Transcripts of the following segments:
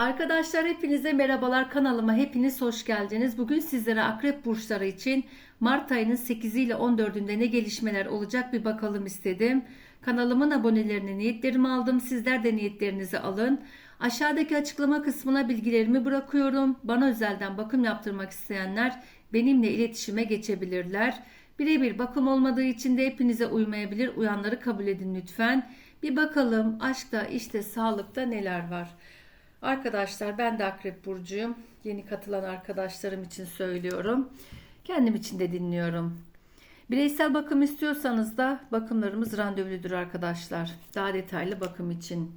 Arkadaşlar hepinize merhabalar kanalıma hepiniz hoş geldiniz. Bugün sizlere akrep burçları için Mart ayının 8 ile 14'ünde ne gelişmeler olacak bir bakalım istedim. Kanalımın abonelerini niyetlerimi aldım. Sizler de niyetlerinizi alın. Aşağıdaki açıklama kısmına bilgilerimi bırakıyorum. Bana özelden bakım yaptırmak isteyenler benimle iletişime geçebilirler. Birebir bakım olmadığı için de hepinize uymayabilir. Uyanları kabul edin lütfen. Bir bakalım aşkta, işte, sağlıkta neler var. Arkadaşlar ben de Akrep Burcu'yum. Yeni katılan arkadaşlarım için söylüyorum. Kendim için de dinliyorum. Bireysel bakım istiyorsanız da bakımlarımız randevuludur arkadaşlar. Daha detaylı bakım için.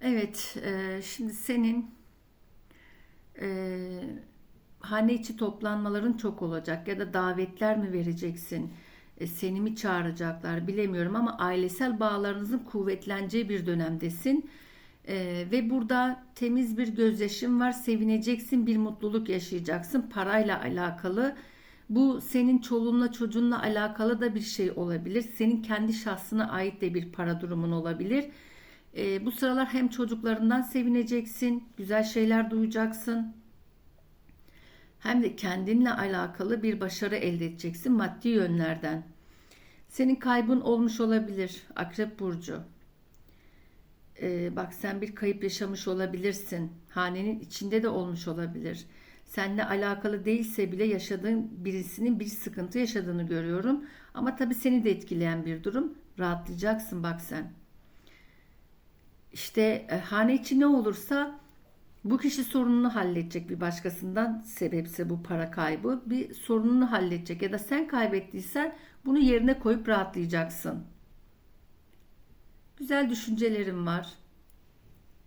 Evet, e, şimdi senin e, hane içi toplanmaların çok olacak ya da davetler mi vereceksin? E, seni mi çağıracaklar bilemiyorum ama ailesel bağlarınızın kuvvetleneceği bir dönemdesin. Ee, ve burada temiz bir gözyaşın var. Sevineceksin, bir mutluluk yaşayacaksın. Parayla alakalı. Bu senin çoluğunla çocuğunla alakalı da bir şey olabilir. Senin kendi şahsına ait de bir para durumun olabilir. Ee, bu sıralar hem çocuklarından sevineceksin, güzel şeyler duyacaksın. Hem de kendinle alakalı bir başarı elde edeceksin maddi yönlerden. Senin kaybın olmuş olabilir Akrep Burcu. Ee, bak sen bir kayıp yaşamış olabilirsin. Hanenin içinde de olmuş olabilir. Seninle alakalı değilse bile yaşadığın birisinin bir sıkıntı yaşadığını görüyorum. Ama tabii seni de etkileyen bir durum. Rahatlayacaksın bak sen. İşte e, hane içi ne olursa bu kişi sorununu halledecek bir başkasından sebepse bu para kaybı bir sorununu halledecek ya da sen kaybettiysen bunu yerine koyup rahatlayacaksın. Güzel düşüncelerim var.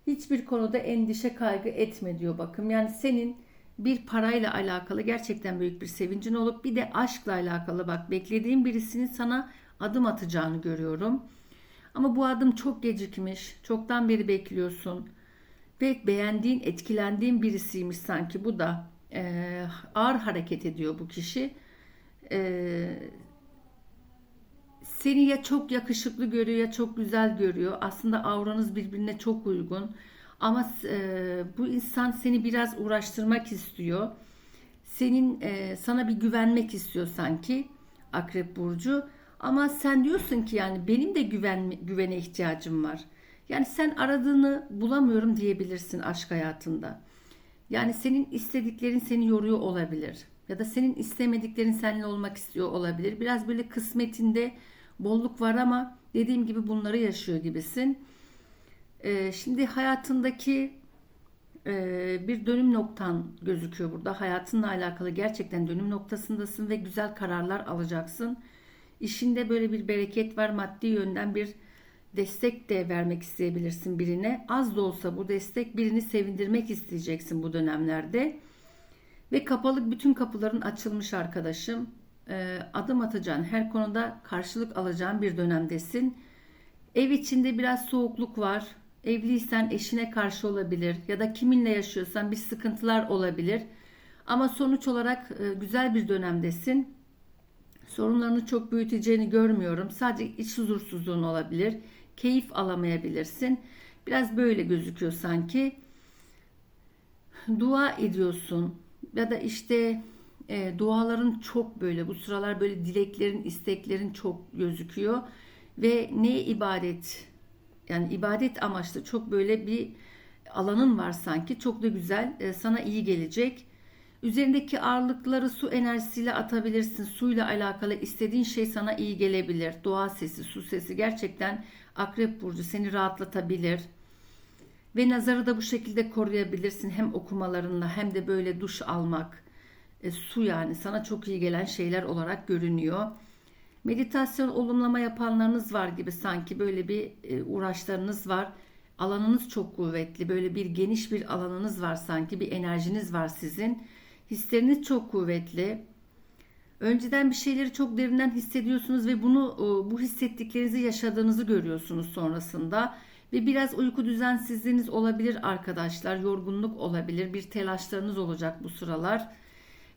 Hiçbir konuda endişe kaygı etme diyor bakım. Yani senin bir parayla alakalı gerçekten büyük bir sevincin olup bir de aşkla alakalı bak beklediğin birisinin sana adım atacağını görüyorum. Ama bu adım çok gecikmiş. Çoktan beri bekliyorsun. Ve beğendiğin, etkilendiğin birisiymiş sanki bu da. E, ağır hareket ediyor bu kişi. E, seni ya çok yakışıklı görüyor ya çok güzel görüyor. Aslında avranız birbirine çok uygun. Ama e, bu insan seni biraz uğraştırmak istiyor. Senin e, sana bir güvenmek istiyor sanki Akrep burcu. Ama sen diyorsun ki yani benim de güven güvene ihtiyacım var. Yani sen aradığını bulamıyorum diyebilirsin aşk hayatında. Yani senin istediklerin seni yoruyor olabilir. Ya da senin istemediklerin seninle olmak istiyor olabilir. Biraz böyle kısmetinde bolluk var ama dediğim gibi bunları yaşıyor gibisin. Ee, şimdi hayatındaki e, bir dönüm noktan gözüküyor burada. Hayatınla alakalı gerçekten dönüm noktasındasın ve güzel kararlar alacaksın. İşinde böyle bir bereket var. Maddi yönden bir destek de vermek isteyebilirsin birine. Az da olsa bu destek birini sevindirmek isteyeceksin bu dönemlerde. Ve kapalı bütün kapıların açılmış arkadaşım. E, adım atacağın, her konuda karşılık alacağın bir dönemdesin. Ev içinde biraz soğukluk var. Evliysen eşine karşı olabilir ya da kiminle yaşıyorsan bir sıkıntılar olabilir. Ama sonuç olarak e, güzel bir dönemdesin. Sorunlarını çok büyüteceğini görmüyorum. Sadece iç huzursuzluğun olabilir. Keyif alamayabilirsin. Biraz böyle gözüküyor sanki. Dua ediyorsun ya da işte e, duaların çok böyle bu sıralar böyle dileklerin, isteklerin çok gözüküyor ve ne ibadet yani ibadet amaçlı çok böyle bir alanın var sanki çok da güzel e, sana iyi gelecek. Üzerindeki ağırlıkları su enerjisiyle atabilirsin. Suyla alakalı istediğin şey sana iyi gelebilir. Doğa sesi, su sesi gerçekten Akrep Burcu seni rahatlatabilir. Ve nazarı da bu şekilde koruyabilirsin. Hem okumalarınla hem de böyle duş almak e, su yani sana çok iyi gelen şeyler olarak görünüyor. Meditasyon olumlama yapanlarınız var gibi sanki böyle bir e, uğraşlarınız var. Alanınız çok kuvvetli. Böyle bir geniş bir alanınız var sanki. Bir enerjiniz var sizin. Hisleriniz çok kuvvetli. Önceden bir şeyleri çok derinden hissediyorsunuz ve bunu e, bu hissettiklerinizi yaşadığınızı görüyorsunuz sonrasında. Ve biraz uyku düzensizliğiniz olabilir arkadaşlar. Yorgunluk olabilir. Bir telaşlarınız olacak bu sıralar.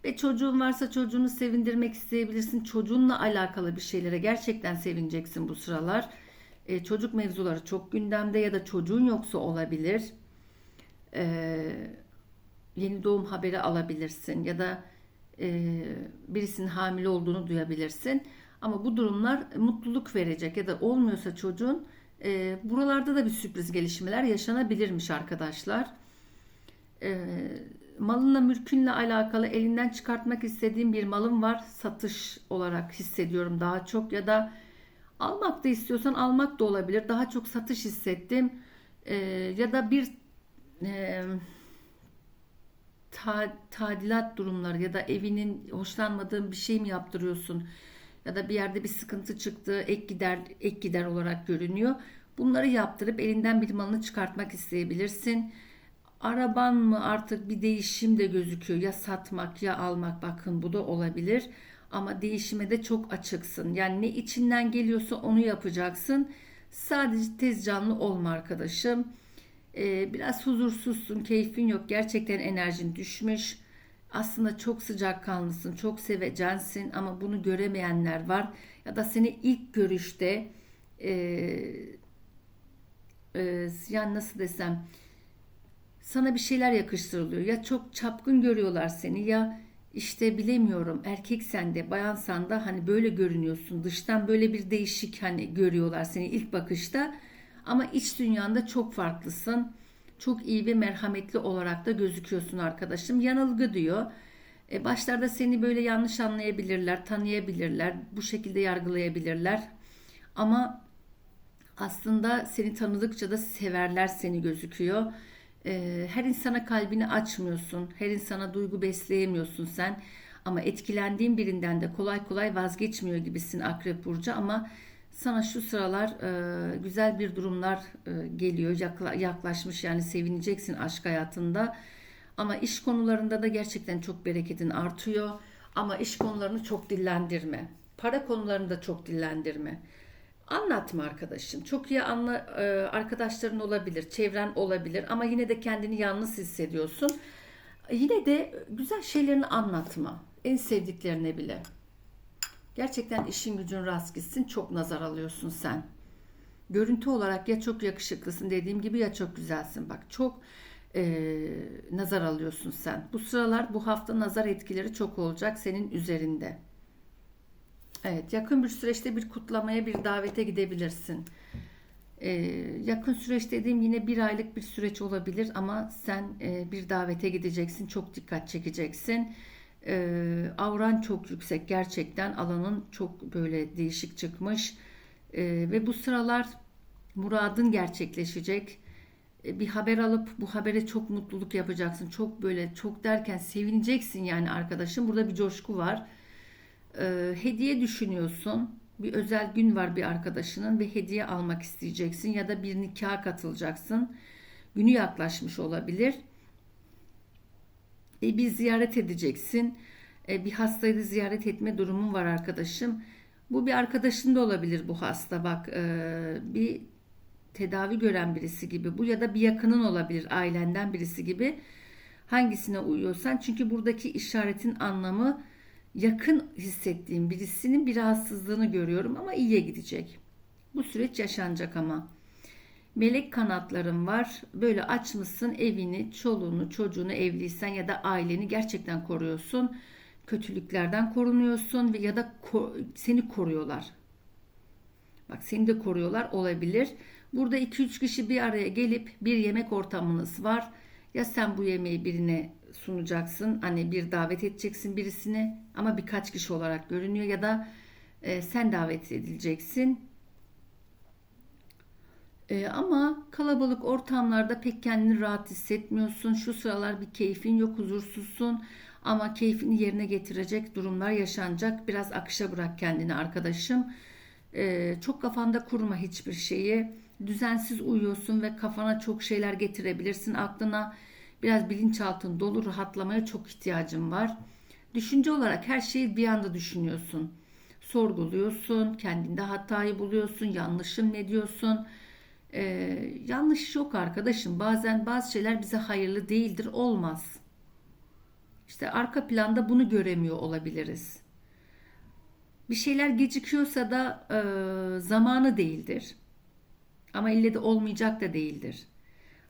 Ve çocuğun varsa çocuğunu sevindirmek isteyebilirsin. Çocuğunla alakalı bir şeylere gerçekten sevineceksin bu sıralar. E, çocuk mevzuları çok gündemde ya da çocuğun yoksa olabilir. e, yeni doğum haberi alabilirsin ya da e, birisinin hamile olduğunu duyabilirsin. Ama bu durumlar mutluluk verecek ya da olmuyorsa çocuğun e, buralarda da bir sürpriz gelişmeler yaşanabilirmiş arkadaşlar. E, malınla mülkünle alakalı elinden çıkartmak istediğim bir malım var. Satış olarak hissediyorum daha çok ya da almak da istiyorsan almak da olabilir. Daha çok satış hissettim. E, ya da bir e, ta- tadilat durumları ya da evinin hoşlanmadığın bir şey mi yaptırıyorsun ya da bir yerde bir sıkıntı çıktı ek gider ek gider olarak görünüyor. Bunları yaptırıp elinden bir malını çıkartmak isteyebilirsin. Araban mı artık bir değişim de gözüküyor. Ya satmak ya almak bakın bu da olabilir. Ama değişime de çok açıksın. Yani ne içinden geliyorsa onu yapacaksın. Sadece tez canlı olma arkadaşım. Ee, biraz huzursuzsun, keyfin yok. Gerçekten enerjin düşmüş. Aslında çok sıcakkanlısın, çok sevecensin ama bunu göremeyenler var. Ya da seni ilk görüşte e, e, yani nasıl desem sana bir şeyler yakıştırılıyor. Ya çok çapkın görüyorlar seni ya işte bilemiyorum erkeksen de bayansan da hani böyle görünüyorsun. Dıştan böyle bir değişik hani görüyorlar seni ilk bakışta. Ama iç dünyanda çok farklısın. Çok iyi ve merhametli olarak da gözüküyorsun arkadaşım. Yanılgı diyor. E, başlarda seni böyle yanlış anlayabilirler, tanıyabilirler, bu şekilde yargılayabilirler. Ama aslında seni tanıdıkça da severler seni gözüküyor. E, her insana kalbini açmıyorsun, her insana duygu besleyemiyorsun sen. Ama etkilendiğin birinden de kolay kolay vazgeçmiyor gibisin Akrep Burcu ama sana şu sıralar e, güzel bir durumlar e, geliyor, yakla, yaklaşmış yani sevineceksin aşk hayatında. Ama iş konularında da gerçekten çok bereketin artıyor. Ama iş konularını çok dillendirme. Para konularını da çok dillendirme. Anlatma arkadaşım. Çok iyi anla, e, arkadaşların olabilir, çevren olabilir ama yine de kendini yalnız hissediyorsun. Yine de güzel şeylerini anlatma. En sevdiklerine bile. Gerçekten işin gücün rast gitsin. Çok nazar alıyorsun sen. Görüntü olarak ya çok yakışıklısın dediğim gibi ya çok güzelsin. Bak çok e, nazar alıyorsun sen. Bu sıralar bu hafta nazar etkileri çok olacak senin üzerinde. Evet yakın bir süreçte bir kutlamaya bir davete gidebilirsin. Ee, yakın süreç dediğim yine bir aylık bir süreç olabilir ama sen e, bir davete gideceksin. Çok dikkat çekeceksin. Ee, avran çok yüksek gerçekten alanın çok böyle değişik çıkmış. Ee, ve bu sıralar muradın gerçekleşecek. Ee, bir haber alıp bu habere çok mutluluk yapacaksın. Çok böyle çok derken sevineceksin yani arkadaşım. Burada bir coşku var. Ee, hediye düşünüyorsun. Bir özel gün var bir arkadaşının ve hediye almak isteyeceksin ya da bir nikaha katılacaksın. Günü yaklaşmış olabilir. E, bir ziyaret edeceksin. E, bir hastayı da ziyaret etme durumun var arkadaşım. Bu bir arkadaşın da olabilir bu hasta. Bak e, bir tedavi gören birisi gibi bu ya da bir yakının olabilir ailenden birisi gibi. Hangisine uyuyorsan çünkü buradaki işaretin anlamı yakın hissettiğim birisinin bir rahatsızlığını görüyorum ama iyiye gidecek. Bu süreç yaşanacak ama. Melek kanatlarım var. Böyle açmışsın evini, çoluğunu, çocuğunu evliysen ya da aileni gerçekten koruyorsun. Kötülüklerden korunuyorsun ve ya da ko- seni koruyorlar. Bak seni de koruyorlar olabilir. Burada 2-3 kişi bir araya gelip bir yemek ortamınız var. Ya sen bu yemeği birine sunacaksın. Hani bir davet edeceksin birisini ama birkaç kişi olarak görünüyor ya da e, sen davet edileceksin. E, ama kalabalık ortamlarda pek kendini rahat hissetmiyorsun. Şu sıralar bir keyfin yok, huzursuzsun. Ama keyfini yerine getirecek durumlar yaşanacak. Biraz akışa bırak kendini arkadaşım. E, çok kafanda kurma hiçbir şeyi. Düzensiz uyuyorsun ve kafana çok şeyler getirebilirsin. Aklına biraz bilinçaltın dolu rahatlamaya çok ihtiyacın var. Düşünce olarak her şeyi bir anda düşünüyorsun. Sorguluyorsun, kendinde hatayı buluyorsun, yanlışım ne diyorsun? Ee, yanlış yok arkadaşım. Bazen bazı şeyler bize hayırlı değildir, olmaz. İşte arka planda bunu göremiyor olabiliriz. Bir şeyler gecikiyorsa da e, zamanı değildir. Ama ille de olmayacak da değildir.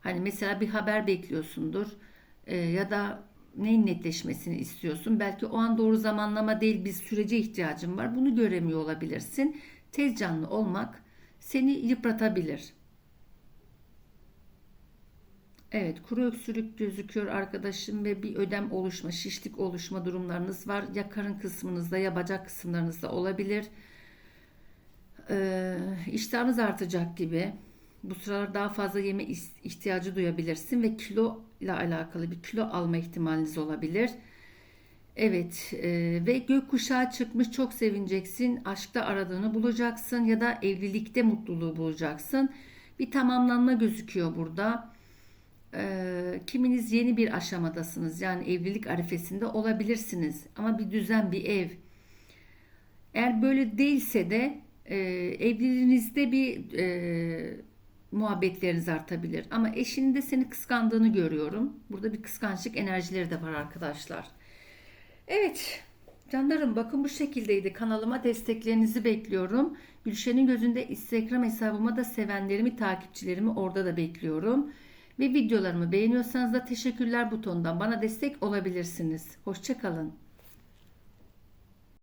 Hani mesela bir haber bekliyorsundur e, ya da neyin netleşmesini istiyorsun. Belki o an doğru zamanlama değil bir sürece ihtiyacın var. Bunu göremiyor olabilirsin. Tez canlı olmak seni yıpratabilir. Evet, kuru öksürük gözüküyor arkadaşım ve bir ödem oluşma, şişlik oluşma durumlarınız var. Ya karın kısmınızda ya bacak kısımlarınızda olabilir. Ee, iştahınız artacak gibi. Bu sıralar daha fazla yeme ihtiyacı duyabilirsin ve kilo ile alakalı bir kilo alma ihtimaliniz olabilir. Evet e, ve gökkuşağı çıkmış çok sevineceksin. Aşkta aradığını bulacaksın ya da evlilikte mutluluğu bulacaksın. Bir tamamlanma gözüküyor burada. E, kiminiz yeni bir aşamadasınız. Yani evlilik arifesinde olabilirsiniz. Ama bir düzen, bir ev. Eğer böyle değilse de e, evliliğinizde bir e, muhabbetleriniz artabilir. Ama eşinin de seni kıskandığını görüyorum. Burada bir kıskançlık enerjileri de var arkadaşlar. Evet canlarım bakın bu şekildeydi. Kanalıma desteklerinizi bekliyorum. Gülşen'in gözünde Instagram hesabıma da sevenlerimi, takipçilerimi orada da bekliyorum. Ve videolarımı beğeniyorsanız da teşekkürler butonundan bana destek olabilirsiniz. Hoşçakalın.